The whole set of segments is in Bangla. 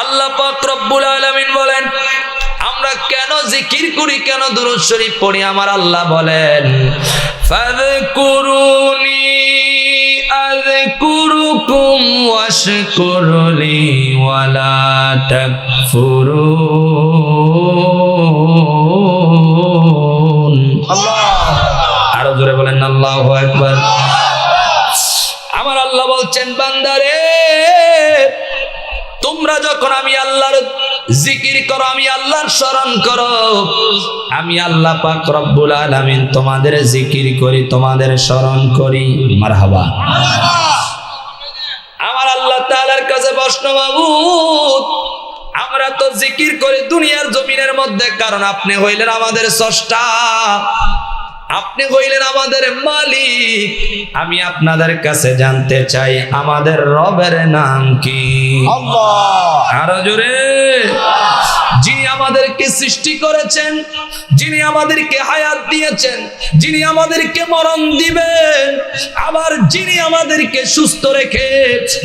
আল্লাহ পাক রব্বুল আলামিন বলেন আমরা কেন জিকির করি কেন দুরূদ শরীফ পড়ি? আমার আল্লাহ বলেন ফাযকুরুনি আযকুরুকুম ওয়াশকুরুলি ওয়ালা তাকফুরুন। আরও জোরে বলেন আল্লাহু আকবার। আমার আল্লাহ বলছেন বান্দারে তোমরা যখন আমি আল্লাহর জিকির করো, আমি আল্লাহর স্মরণ করো, আমি আল্লাহ পাক রব্বুল আলামিন তোমাদের জিকির করি, তোমাদের স্মরণ করি। মারহাবা। আমার আল্লাহ তাআলার কাছে প্রশ্ন আমরা তো জিকির করি দুনিয়ার জমিনের মধ্যে, কারণ আপনি হইলেন আমাদের স্রষ্টা। আপনি হইলেন আমাদের মালিক। আমি আপনাদের কাছে জানতে চাই আমাদের রবের নাম কি? আরও জোরে। আমাদেরকে সৃষ্টি করেছেন, যিনি আমাদেরকে হায়াত দিয়েছেন, যিনি আমাদেরকে মরণ দিবেন, আবার যিনি আমাদেরকে সুস্থ রেখে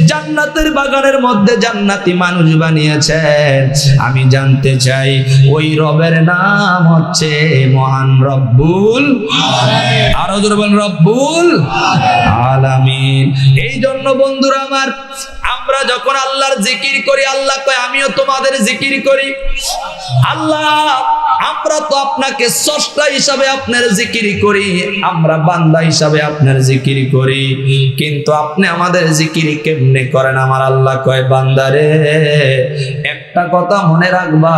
জান্নাতের বাগানের মধ্যে জান্নাতি মানুষ বানিয়েছেন। আমি জানতে চাই, ওই রবের নাম হচ্ছে মহান রব্বুল আরও জোরে বলেন, রব্বুল আলামিন। এই জন্য বন্ধুরা আমার, আমরা যখন আল্লাহর জিকির করি, আল্লাহ কয়, আমিও তোমাদের জিকির করি। আল্লাহ, আমরা তো আপনাকে স্রষ্টা হিসাবে আপনার জিকির করি, আমরা বান্দা হিসাবে আপনার জিকির করি। কিন্তু আপনি আমাদের জিকির কেমনে করেন? আমার আল্লাহ কয় বান্দারে একটা কথা মনে রাখবা,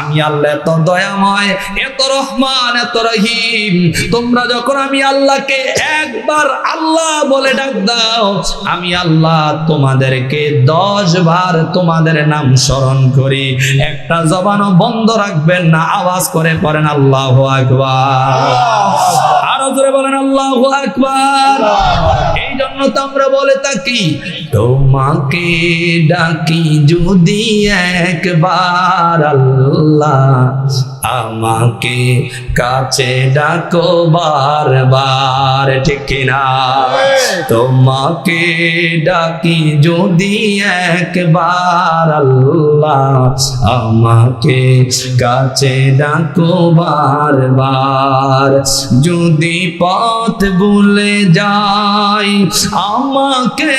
আমি আল্লাহ এত দয়াময়, এত রহমান, এত রহিম। তোমরা যখন আমি আল্লাহকে একবার আল্লাহ বলে ডাক দাও, আমি আল্লাহ তোমাদেরকে দশ বার তোমাদের নাম স্মরণ করি। একটা জবানও বন্ধ রাখবেন না আওয়াজ করে পড়েন আল্লাহ আকবার। আরও জোরে বলেন আল্লাহ আকবার। এই জন্য আমরা বলে থাকি, তোমাকে ডাকি যদি একবার আল্লাহ আমাকে কাছে ডাকো বারবার, ঠিক কিনা? তোমাকে ডাকি যদি একবার আল্লাহ আমাকে কাছে ডাকো বারবার, যদি পথ ভুলে যাই আমাকে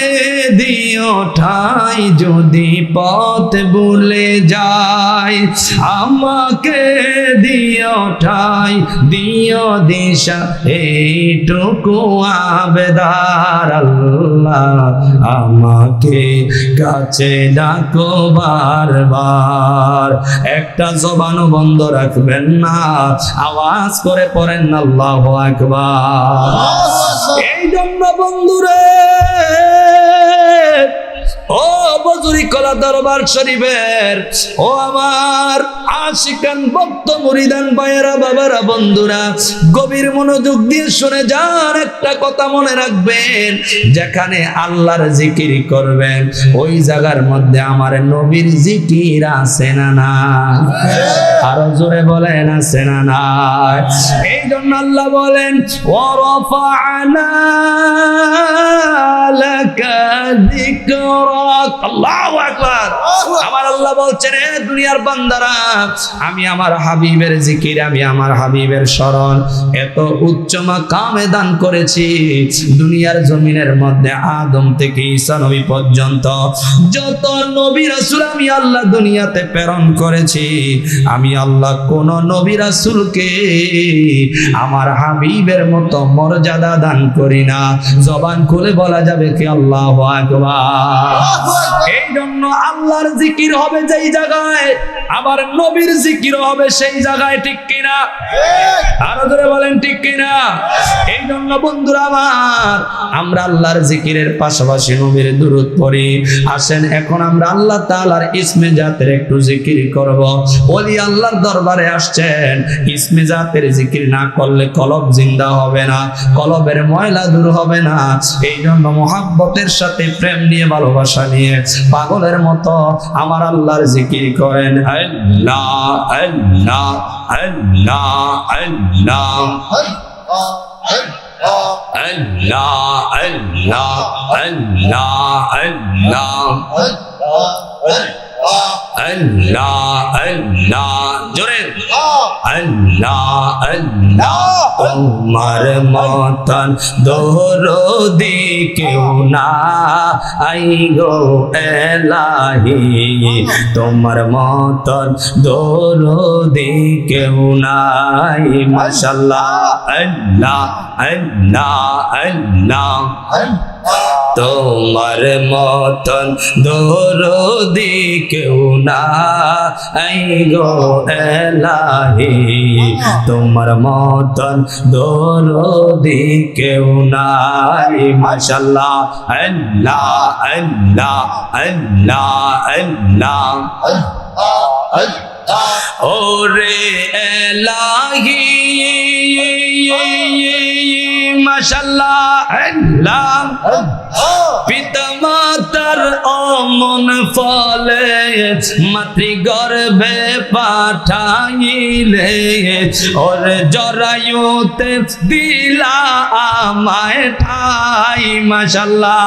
দিও ঠাই যদি পথ ভুলে যাই। আমাকে দিও ঠাই, দিও দিশা, এইটুকু আবেদার আল্লাহ। আমাকে কাছে ডাকো বারবার। একটা জবানও বন্ধ রাখবেন না, আওয়াজ করে পড়েন আল্লাহ আকবার। জন্য বন্ধুরে বজুরি কলা দরবার শরীফের, ও আমার আশিকান ভক্ত মুরিদান ভাইয়েরা, বাবারা, বন্ধুরা, গভীর মনোযোগ দিয়ে শুনে যান একটা কথা মনে রাখবেন, যেখানে আল্লাহর জিকির করবেন, ওই জায়গার মধ্যে আমার নবীর জিকির আছে না না আরও জোরে বলেন, আছে না না এই জন্য আল্লাহ বলেন ওরফানা লাকা যিকরাক। আল্লাহু আকবার। আমার আল্লাহ বলছেন এ দুনিয়ার বান্দারা আমি আমার হাবিবের জিকির আমি আমার হাবিবের স্মরণ এত উচ্চ মাকামে দান করেছি। দুনিয়ার জমিনের মধ্যে আদম থেকে ঈসা নবী পর্যন্ত যত নবী রাসূল আমি আল্লাহ দুনিয়াতে প্রেরণ করেছি। আমি আল্লাহ কোন নবী রাসূলকে আমার হাবিবের মতো মর্যাদা দান করি না। জবান খুলে বলা যাবে কি আল্লাহ আকবার? don't জন্য আল্লাহর জিকির হবে যেই জায়গায় আবার নবীর জিকির হবে সেই জায়গায় ঠিক কিনা? আরও ধরে বলেন ঠিক কিনা? এই জন্য বন্ধুরা আমার আমরা আল্লাহর জিকিরের পাশাপাশি নবীর দূরত পড়ি। আসেন এখন আমরা আল্লাহ তাআলার ইসমে জাতের একটু জিকির করব। ওলি আল্লাহর দরবারে আসছেন। ইসমে জাতের জিকির না করলে কলব জিন্দা হবে না কলবের ময়লা দূর হবে না। এই জন্য মহাব্বতের সাথে প্রেম নিয়ে ভালোবাসা নিয়ে পাগলের মতো আমার আল্লাহর জিকির করেন আল্লাহ আল্লাহ আল্লাহ আল্লাহ আল্লাহ আল্লাহ আল্লাহ আল্লাহ আল্লাহ আল্লাহ, জোরে। আল্লাহ আল্লাহ তোমার মতন দরদি কেউ না। আই গো এলাহি, তোমার মতন দরদি কেউ নাই। মাশাল্লাহ আল্লাহ আল্লাহ আল্লাহ। তোমার মতন দরদি কেউ না আই গো এলাহি। তোমার মতন দরদি কেউ নাই। মাশাল্লাহ আল্লাহ আল্লাহ আল্লাহ আল্লাহ। ওরে এলাহি। মাশাল্লাহ অমন ফলে মাতৃ গর্ভে পাঠাইলে ওর জরায়ুতে দিলা আমায় ঠাই। মাশাল্লাহ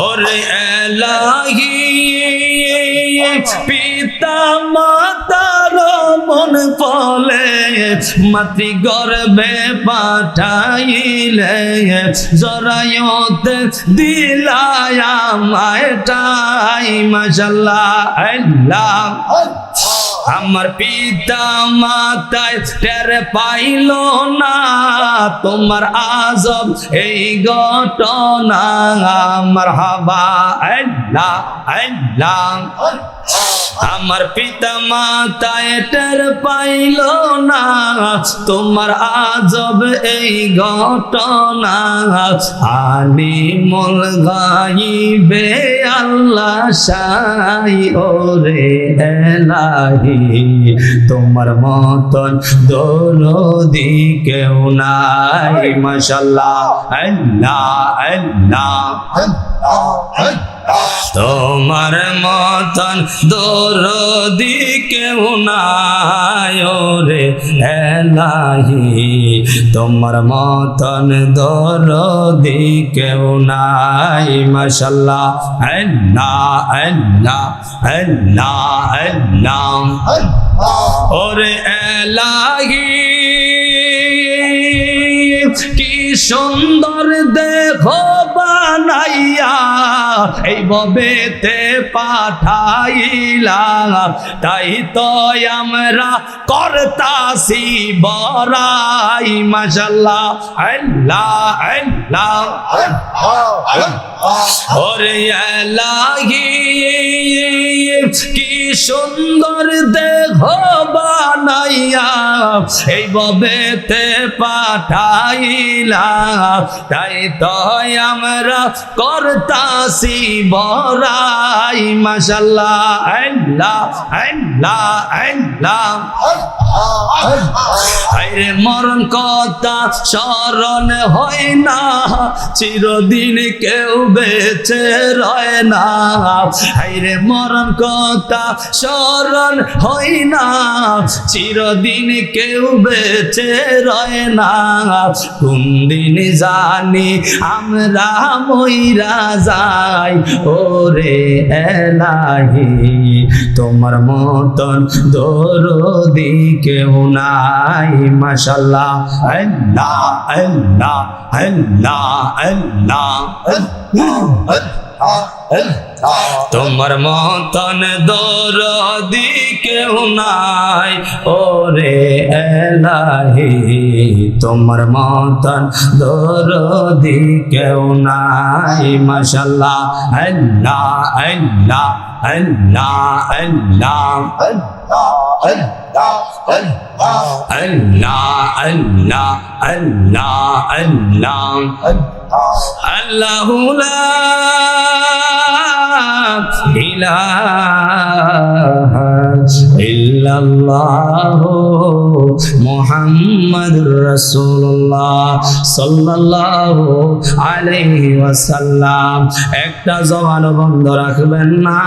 ওরে এলাহি পিতা মাতার মন ফলে মাতৃ গর্ভে পাঠাইলে, জরায়তে দিলায় আমায় টাই মাশাল্লাহ আল্লাহ। আমার পিতা মাতায় টের পাইল না, তোমার আজব এই ঘটনা আমার হাবা আল্লাহ আল্লাহ। আমার পিতা মাতায় টের পাইল না, তোমার আজব এই ঘটনা। আনি মল গাইবে আল্লাহ সাই, ওরে এলাহি, তোমার মতন দরদি কেউ নাই, মাশাল্লাহ। আল্লাহ আল্লাহ। তোমার মতন দরদি কেউ নাই রে এলাহি। তোমার মতন দরদি কেউ নাই মাশাল্লাহ আল্লাহ আল্লাহ আল্লাহ আল্লাহ। ওরে এলাহি। কি সুন্দর দেখো বানাইয়া এই ববেতে পাঠাইলাম। তাই তো আমরা করতাসি বরাই মাশাল্লাহ। আল্লাহ আল্লাহ। ওরে এলাহি, কি সুন্দর দেহ বানাইয়া এই ববেতে পাঠাইলাম। তাই তো আমরা করতাসি বরাই মাশাল্লাহ আল্লাহ আল্লাহ আল্লাহ। আরে মরণ কথা স্মরণ হয় না, চিরদিন কেউ বেঁচে রয় না। আরে মরণ কথা স্মরণ হয় না, চিরদিন কেউ বেঁচে রয় না। কোন দিন জানি আমরা মইরা যাই। ওরে এলাহি তোমার মতন দরদি কেউ নাই মাশাল্লাহ। আল্লাহ আল্লাহ আল্লাহ আল্লাহ। তোমার মতন দরদি কেউ নাই, ওরে এলাহি। তোমার মতন দরদি কেউ নাই, মাশাল্লাহ। আল্লাহ আল্লাহ আল্লাহ আল্লাহ আল্লাহ আল্লাহ আল্লাহ। আল্লাহ আল্লাহ লা ইলাহা ইল্লাল্লাহ মুহাম্মাদুর একটা জবান বন্ধ রাখবেন না,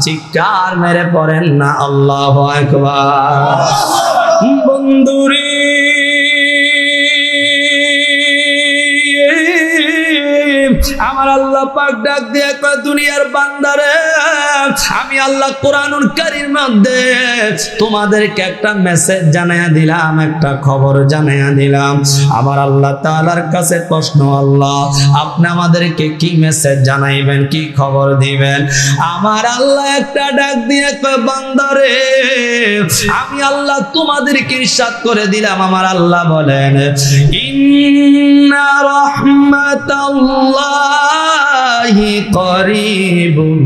চিৎকার মেরে পড়েন না, আল্লাহু আকবার। বন্ধুরে আল্লাহ পাক ডাক দিয়ে দুনিয়ার বান্দারে, আমি আল্লাহ মধ্যে তোমাদেরকে একটা মেসেজ জানাইয়া দিলাম, একটা খবর জানাইয়া দিলাম। আমার আল্লাহ কাছে প্রশ্ন, আল্লাহ, আপনি আমাদেরকে কি মেসেজ জানাইবেন, কি খবর দিবেন? আমার আল্লাহ একটা ডাক দিয়ে কয়, বান্দারে, আমি আল্লাহ তোমাদেরকে ইরশাদ করে দিলাম। আমার আল্লাহ বলেন, ইন্না করিবুম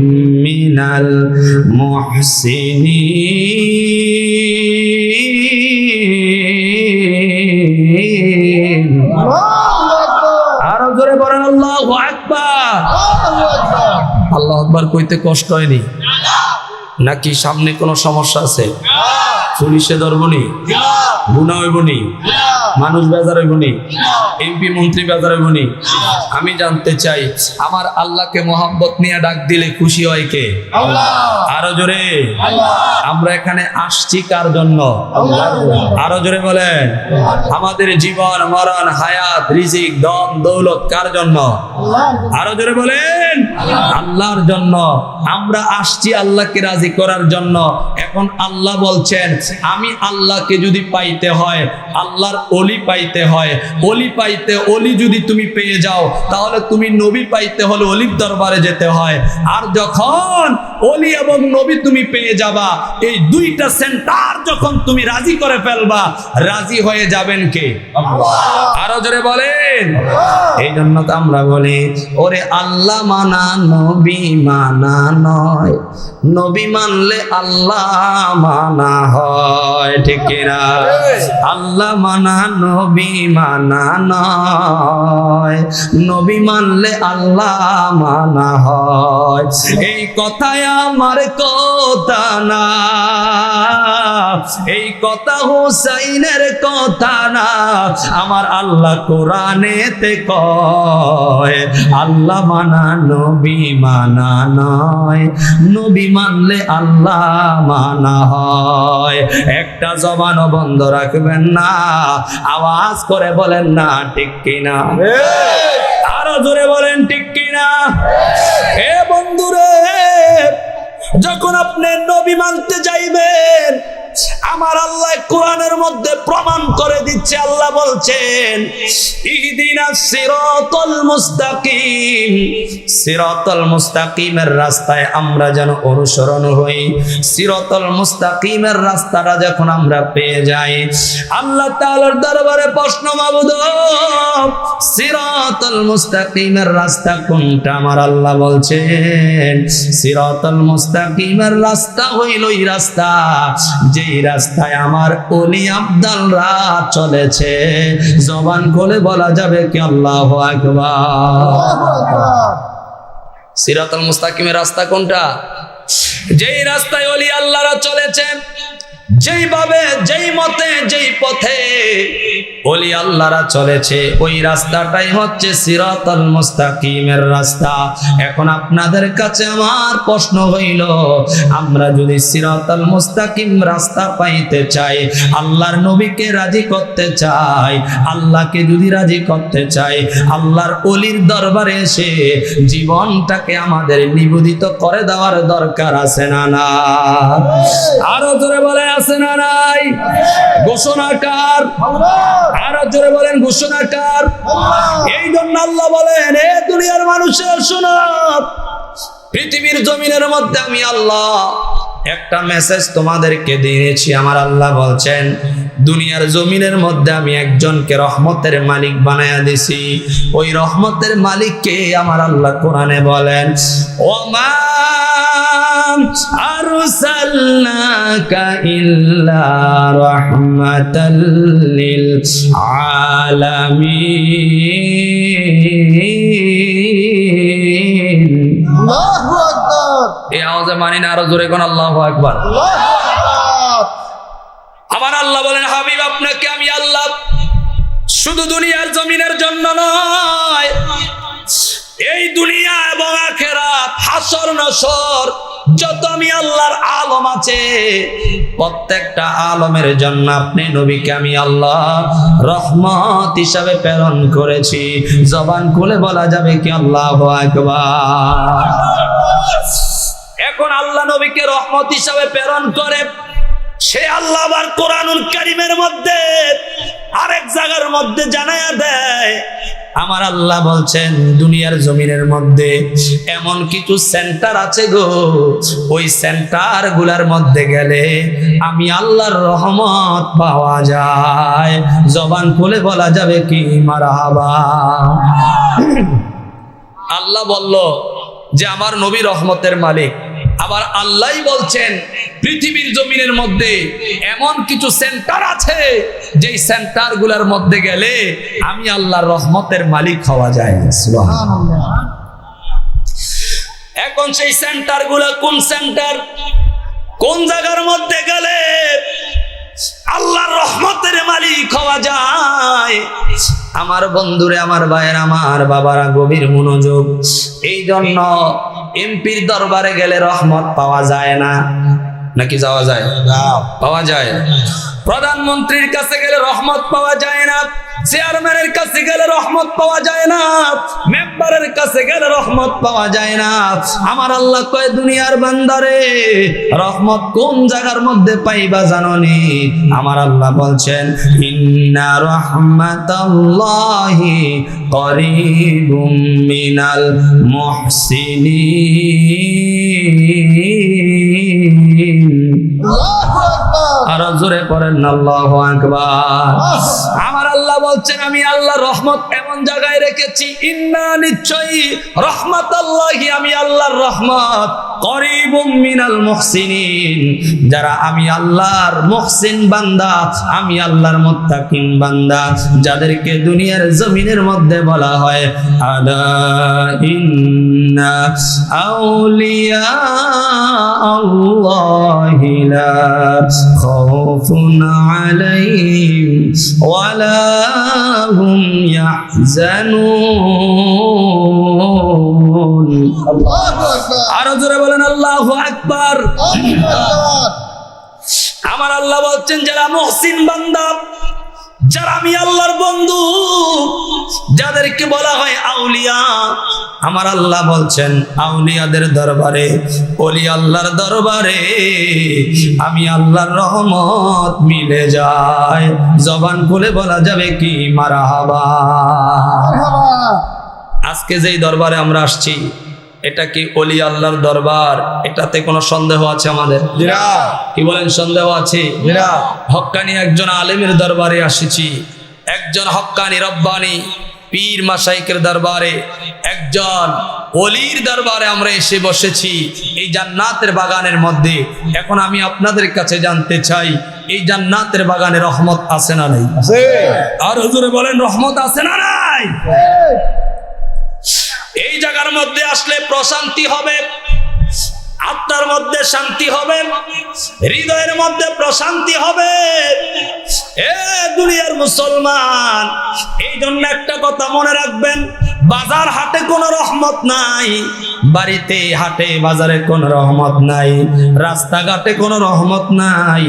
মিনাল মুহসিনিন। আরও জোরে বলেন আল্লাহু আকবার। আল্লাহ আকবার কইতে কষ্ট হয়নি। নাকি সামনে কোনো সমস্যা আছে? পুলিশে ধরবনি গুণা হইবনি মানুষ বেজার হইবনি এমপি মন্ত্রী বাজারে বনি আমি জানতে চাই আমার আল্লাহকে মোহাম্মত নিয়ে ডাক দিলে খুশি হয় কে? আরও জোরে। আমরা এখানে আসছি কার জন্য? আরও জোরে বলেন। আমাদের জীবন মরণ হায়াত রিজিক দম দৌলত কার জন্য? আরও জোরে বলেন। আল্লাহর জন্য আমরা আসছি আল্লাহকে রাজি করার জন্য। এখন আল্লাহ বলছেন আমি আল্লাহকে যদি পাইতে হয় আল্লাহর অলি পাইতে হয় অলি পাইতে অলি যদি তুমি পেয়ে যাও তাহলে তুমি নবী পাইতে হলে অলির দরবারে যেতে হয়। আর যখন অলি এবং নবী তুমি পেয়ে যাবা এই দুইটা সেন্টার যখন তুমি রাজি করে ফেলবা রাজি হয়ে যাবেন কে? আরও জোরে বলেন। এই জন্য তো আমরা বলি ওরে আল্লাহ মানা নবী মানা নয়। নবী মানলে আল্লাহ মানা হয় আল্লাহ মানা নবী মানা নয়। নবী মানলে আল্লাহ মানা হয়। এই কথায় আমার কথা না। এই কথা হুসাইনের কথা না। আমার আল্লাহ কোরআনেতে কয়, আল্লাহ মানা নবী মানা নয়, নবী মানলে আল্লাহ মানা হয়। একটা জবানও বন্ধ রাখবেন না, আওয়াজ করে বলেন না, ঠিক কিনা? আরও জোরে বলেন, ঠিক কিনা? এ বন্ধুরে, যখন আপনি নবী মানতে যাইবেন আমার আল্লাহ কোরআনের মধ্যে প্রমাণ করে দিচ্ছে, আল্লাহ বলছেন মুস্তাকিমের রাস্তা কোনটা? আমার আল্লাহ বলছেন, সিরাতাল মুস্তাকিমের রাস্তা হইল রাস্তা যেই রাস্তায় আমার অলি আব্দালরা চলেছে। জবান করে বলা যাবে কি আল্লাহ আকবার। সিরাতুল মুস্তাকিমের রাস্তা কোনটা? যেই রাস্তায় অলি আল্লাহরা চলেছেন যেইভাবে, যেই মতে, যেই পথে অলি আল্লাহরা চলেছে, ওই রাস্তাটাই হচ্ছে সিরাতুল মুস্তাকিমের রাস্তা। এখন আপনাদের কাছে আমার প্রশ্ন হইল, আমরা যদি সিরাতুল মুস্তাকিম রাস্তা পাইতে চাই, আল্লাহর নবীকে রাজি করতে চাই, আল্লাহকে যদি রাজি করতে চাই, আল্লাহর অলির দরবারে এসে জীবনটাকে আমাদের নিবেদিত করে দেওয়ার দরকার আছে না না? আরও জোরে বলে আছে না নাই? ঘোষণাকার আরও জোরে বলেন ঘোষণাকার এই জন্য আল্লাহ বলেন, এ দুনিয়ার মানুষের শোনো পৃথিবীর জমিনের মধ্যে আমি আল্লাহ, একটা মেসেজ তোমাদেরকে দিয়েছি। আমার আল্লাহ বলছেন, দুনিয়ার জমিনের মধ্যে আমি একজনকে রহমতের মালিক বানায়া দিছি। ওই রহমতের মালিককে আমার আল্লাহ কোরআনে বলেন ওমা আরসালনাকা ইল্লা রাহমাতাল লিল আলামিন। আল্লাহু আকবার। এই আওয়াজে মানি না আরও জোরে কোন আল্লাহ আকবার। আমার আল্লাহ বলেন হাবিব আপনাকে আমি আল্লাহ শুধু দুনিয়ার জমিনের জন্য নয় এই দুনিয়া এবং আখেরাত, হাসর নসর, যত আমি আল্লাহর আলম আছে, প্রত্যেকটা আলমের জন্য আপনি নবীকে আমি আল্লাহ রহমত হিসাবে প্রেরণ করেছি। জবান খুলে বলা যাবে কি আল্লাহ এখন আল্লাহ নবীকে রহমত হিসাবে প্রেরণ করে, সে আল্লাহ আবার কোরআনুল কারিমের মধ্যে আরেক জায়গার মধ্যে জানায়া দেয় আমার আল্লাহ বলছেন, দুনিয়ার জমিনের মধ্যে এমন কিছু সেন্টার আছে গো। ওই সেন্টারগুলার মধ্যে গেলে আমি আল্লাহর রহমত পাওয়া যায়। জবান খুলে বলা যাবে কি মারাহাবা? আল্লাহ বলল যে, আমার নবী রহমতের মালিক। আবার আল্লাহই বলছেন, পৃথিবীর জমিনের মধ্যে এমন কিছু সেন্টার আছে, যেই সেন্টারগুলার মধ্যে গেলে আমি আল্লাহর রহমতের মালিক হওয়া যায়। এখন সেই সেন্টারগুলা কোন সেন্টার কোন জায়গার মধ্যে গেলে আল্লাহর রহমতের মালিক হওয়া যায় আমার বন্ধুরে, আমার ভাইয়ের, আমার বাবারা গভীর মনোযোগ। এই জন্য এমপির দরবারে গেলে রহমত পাওয়া যায় না। নাকি যাওয়া যায়? পাওয়া যায়। প্রধানমন্ত্রীর কাছে গেলে রহমত পাওয়া যায় না চেয়ারম্যানের কাছে গেলে রহমত পাওয়া যায় না মেম্বারের কাছে গেলে রহমত পাওয়া যায় না। আমার আল্লাহ কয় দুনিয়ার বান্দারে রহমত কোন জায়গার মধ্যে পাইবা জাননি? আমার আল্লাহ বলছেন ইন্না রহমাতাল্লাহি করিবুম মিনাল মুহসিনিন। জোরে পড়েন আল্লাহ আকবার। আমার আল্লাহ বলছেন, আমি আল্লাহ রহমত এমন জায়গায় রেখেছি, ইন্না নিশ্চয়ই রহমত আল্লাহি আমি আল্লাহর রহমত মিনাল যারা আমি আল্লাহর মুহসিন বান্দা, আমি আল্লাহর মুত্তাকিন বান্দা, যাদেরকে দুনিয়ার জমিনের মধ্যে বলা হয়, আলা ইন্না আউলিয়া আল্লাহি লা খাউফুন হুম ইয়াহজানুন আরও জোরে বলেন আল্লাহ আকবার। আমার আল্লাহ বলছেন যারা মহসিন বান্দা যারা আমি আল্লাহর বন্ধু যাদেরকে বলা হয় আউলিয়া আমার আল্লাহ বলছেন আউলিয়াদের দরবারে অলি আল্লাহর দরবারে আমি আল্লাহর রহমত মিলে যায়। জবান খুলে বলা যাবে কি? মারহাবা। আজকে যেই দরবারে আমরা আসছি এটা কি অলি আল্লাহর দরবার? এটাতে কোনো সন্দেহ আছে আমাদের? কি বলেন সন্দেহ আছে? হক্কানি একজন আলেমের দরবারে আসেছি। একজন হক্কানি রব্বানি পীর মাসাইকের দরবারে। একজন অলির দরবারে আমরা এসে বসেছি। এই জান্নাতের বাগানের মধ্যে। এখন আমি আপনাদের কাছে জানতে চাই এই জান্নাতের বাগানে রহমত আছে না নাই? আর হুজুরে বলেন রহমত আছে না নাই? এই জায়গার মধ্যে আসলে প্রশান্তি হবে। আত্মার মধ্যে শান্তি হবে, হৃদয়ের মধ্যে প্রশান্তি হবে। এ দুনিয়ার মুসলমান, এই জন্য একটা কথা মনে রাখবেন, বাজার হাটে কোনো রহমত নাই, বাড়িতে হাটে বাজারে কোনো রহমত নাই, রাস্তাঘাটে কোনো রহমত নাই,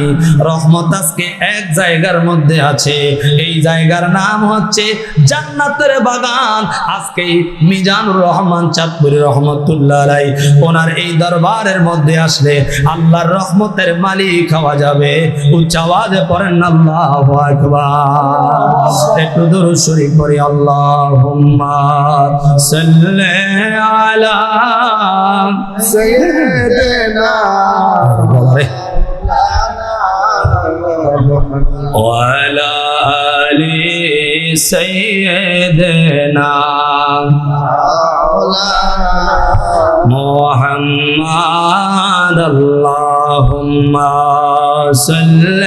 রহমত আজকে এক জায়গার মধ্যে আছে, এই জায়গার নাম হচ্ছে জান্নাতের বাগান। আজকে মিজানুর রহমান চাঁদপুরি রহমতুল্লাহ আলাই ওনার এই দরবারের মধ্যে আসলে আল্লাহর রহমতের মালিক হওয়া যাবে উচ্চ আওয়াজে পড়েন আল্লাহ আকবার একটু দূর শরীফ পড়ি আল্লাহুম্মা সাল্লি আলা সাইয়্যিদিনা وعلى آل سيدنا محمد اللهم صل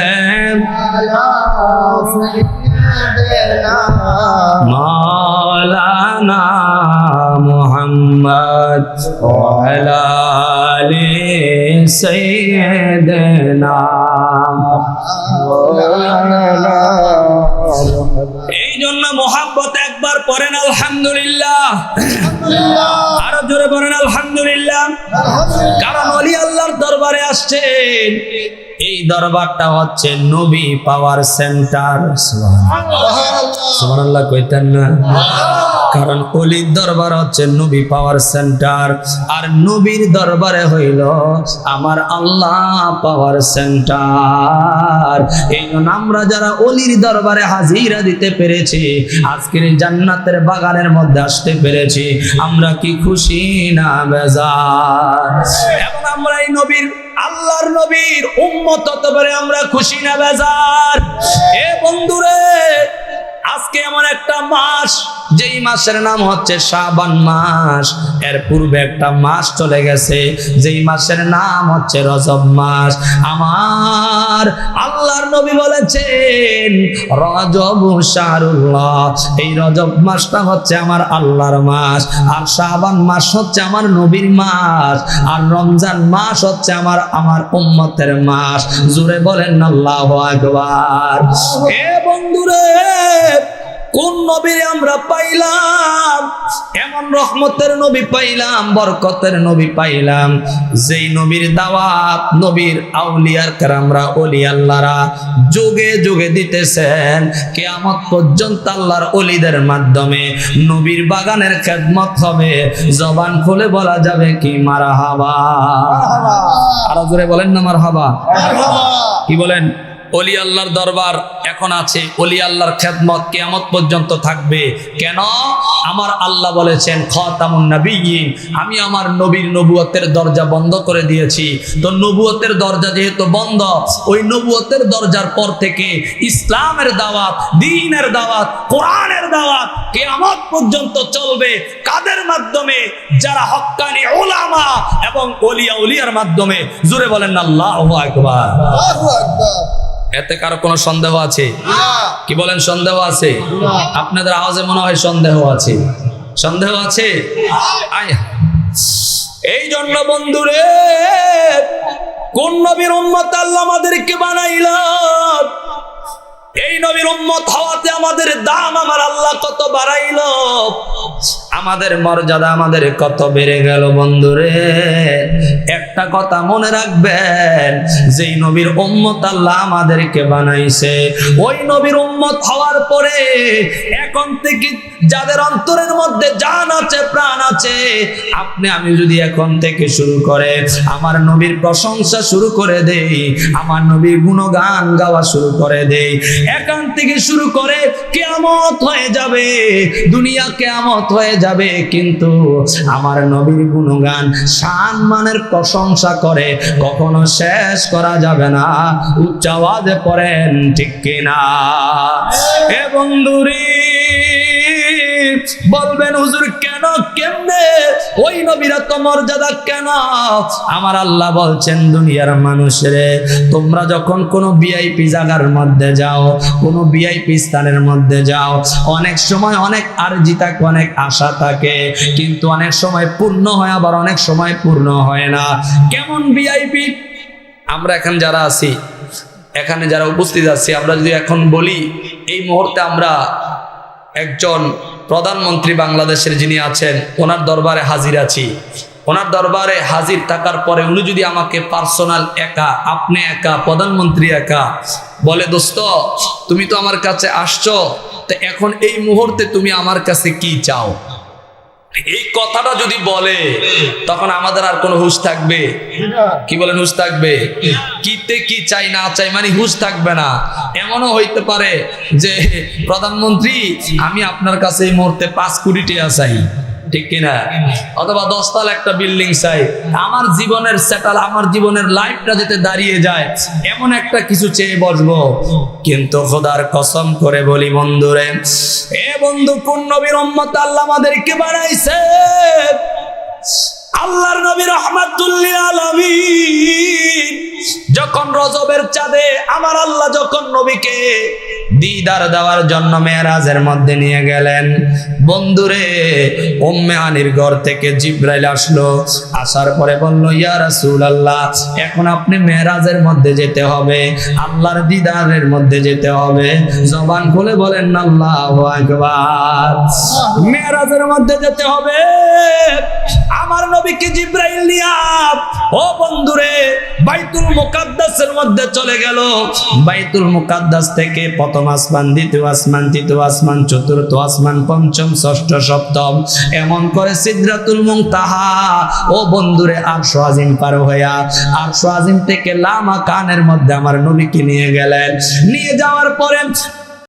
مولانا محمد وعلى آل سيدنا এই জন্য মোহাব্বত একবার পড়েন আলহামদুলিল্লাহ। আরও জোরে পড়েন আলহামদুলিল্লাহ। কারণ অলি আল্লাহর দরবারে আসছেন। এই দরবারটা হচ্ছে নবী পাওয়ার সেন্টার। সুবহানাল্লাহ। সুবহানাল্লাহ। কইতেন না। কারণ অলির দরবার হচ্ছে নবী পাওয়ার সেন্টার। আর নবীর দরবারে হইল আমার আল্লাহ পাওয়ার সেন্টার। এই জন্য আমরা যারা অলির দরবারে হাজিরা দিতে পেরেছি, আজকের জান্নাতের বাগানের মধ্যে আসতে পেরেছি, আমরা কি খুশি না বেজার? এখন আমরা এই নবীর, আল্লাহর নবীর উম্মত হতে পারে আমরা খুশি না বেজার। এ বন্ধুরে আজকে এমন একটা মাস, যেই মাসের নাম হচ্ছে শাবান মাস। এর পূর্বে একটা মাস চলে গেছে, যেই মাসের নাম হচ্ছে রজব মাস। আমার আল্লাহর নবী বলেছেন, রজব এই রজব মাসটা হচ্ছে আমার আল্লাহর মাস, আর শাবান মাস হচ্ছে আমার নবীর মাস, আর রমজান মাস হচ্ছে আমার আমার উম্মতের মাস। জুড়ে বলেন আল্লাহ আকবার। এ বন্ধুরে কোন নবীরে আমরা পাইলাম? এমন রহমতের নবী পাইলাম বরকতের নবী পাইলাম। যেই নবীর দাওয়াত নবীর আউলিয়ার কারামরা অলি আল্লাহরা যুগে যুগে দিতেছেন। কেয়ামত পর্যন্ত আল্লাহর অলিদের মাধ্যমে নবীর বাগানের খেদমত হবে। জবান খুলে বলা যাবে কি মারা হাবা আরও জোরে বলেন না মার হাবা কি বলেন? অলি আল্লাহর দরবার এখন আছে। অলি আল্লাহর খেদমত কেয়ামত পর্যন্ত থাকবে। কেন? আমার আল্লাহ বলেছেন, খতামুন নবীন আমি আমার নবীর নবুয়তের দরজা বন্ধ করে দিয়েছি। তো নবুয়তের দরজা যেহেতু বন্ধ, ওই নবুয়তের দরজার পর থেকে ইসলামের দাওয়াত, দিনের দাওয়াত, কোরআনের দাওয়াত কেয়ামত পর্যন্ত চলবে। কাদের মাধ্যমে? যারা হক্কানি ওলামা এবং অলিয়া উলিয়ার মাধ্যমে। জুড়ে বলেন আল্লাহু আকবার। এতে কারও কোনো সন্দেহ আছে? কি বলেন সন্দেহ আছে? আপনাদের আওয়াজে মনে হয় সন্দেহ আছে। সন্দেহ আছে? আয়। এই জন্য বন্ধুরে কোন নবীর উম্মত আল্লাহ আমাদেরকে বানাইল? এই নবীর উম্মত হওয়াতে আমাদের দাম আমার আল্লাহ কত বাড়াইল? আমাদের মর্যাদা আমাদের কত বেড়ে গেল বন্ধুরে? একটা কথা মনে রাখবেন, যেই নবীর উম্মত আল্লাহ আমাদেরকে বানাইছে, ওই নবীর উম্মত হওয়ার পরে এখন থেকে যাদের অন্তরের মধ্যে জান আছে, প্রাণ আছে, আপনি, আমি যদি এখন থেকে শুরু করে আমার নবীর প্রশংসা শুরু করে দেই, আমার নবীর গুণগান গাওয়া শুরু করে দেই এখান থেকে শুরু করে কেয়ামত হয়ে যাবে। দুনিয়া কেয়ামত হয়ে যাবে, কিন্তু আমার নবীর গুণগান সম্মানের প্রশংসা করে কখনো শেষ করা যাবে না। উচ্চ আওয়াজে পড়েন ঠিক কিনা? এ বন্ধুরি বলবেন, হুজুর, কেন, কেমনে? ওই নবীরা তো মর্যাদা কেন? আমার আল্লাহ বলছেন, দুনিয়ার মানুষরে তোমরা যখন কোনো ভিআইপি জায়গার মধ্যে যাও, কোনো ভিআইপি স্থানের মধ্যে যাও, অনেক সময় অনেক আরজি থাকে, অনেক আশা থাকে, কিন্তু অনেক সময় পূর্ণ হয়, আবার অনেক সময় পূর্ণ হয় না। কেমন ভিআইপি? আমরা এখন যারা আছি, এখানে যারা উপস্থিত আছি, আমরা যদি এখন বলি, এই মুহূর্তে আমরা একজন প্রধানমন্ত্রী বাংলাদেশের যিনি আছেন, ওনার দরবারে হাজির আছি। ওনার দরবারে হাজির থাকার পরে উনি যদি আমাকে পার্সোনাল একা, আপনি একা, প্রধানমন্ত্রী একা বলে, দোস্ত, তুমি তো আমার কাছে আসছো, তো এখন এই মুহূর্তে তুমি আমার কাছে কি চাও? এই কথাটা যদি বলে তখন আমাদের আর কোনো হুশ থাকবে? কি বলেন হুশ থাকবে? কিতে কি চাই না চাই মানে হুশ থাকবে না। এমনও হইতে পারে যে প্রধানমন্ত্রী আমি আপনার কাছে এই মুহূর্তে পাঁচ কোটি টাকা চাই। ঠিক কিনা? অথবা দশতলা একটা বিল্ডিং চাই, আমার জীবনের সেটাল আমার জীবনের লাইফটা যাতে দাঁড়িয়ে যায়, এমন একটা কিছু চেয়ে বসবো। কিন্তু খোদার কসম করে বলি, বন্ধুরে, এ বন্ধু, কোন নবীর উম্মত আল্লাহ আমাদেরকে বানাইছে? আল্লাহর নবী রহমাতুল্লিল আলামিন, যখন রজবের চাঁদে, আমার আল্লাহ যখন নবীকে দিদার দেওয়ার জন্য মেয়েরাজের মধ্যে নিয়ে গেলেন। বন্ধুরে, উম্মে আনির ঘর থেকে জিব্রাইল আসলো। আসার পরে বলল, ইয়া রাসূলুল্লাহ, এখন আপনি মেয়েরাজের মধ্যে যেতে হবে, আল্লাহর দিদারের মধ্যে যেতে হবে। জবান খুলে বলেন, আল্লাহু আকবার। মেয়েরাজের মধ্যে যেতে হবে। আমার নবীকে জিব্রাইল ও বন্ধুরে, বাইতুল মুকাদ্দাসের মধ্যে চলে গেল। বাইতুল মুকাদ্দাস থেকে প্রথম আসমান, দ্বিতীয় আসমান, তৃতীয় আসমান, চতুর্থ আসমান, পঞ্চম, ষষ্ঠ, সপ্তম। এমন করে সিদরাতুল মুনতাহা। ও বন্ধুরে, আরশো আজিম পার হইয়া, আরশো আজিম থেকে লামা কানের মধ্যে আমার নবীকে নিয়ে গেলেন। নিয়ে যাওয়ার পরে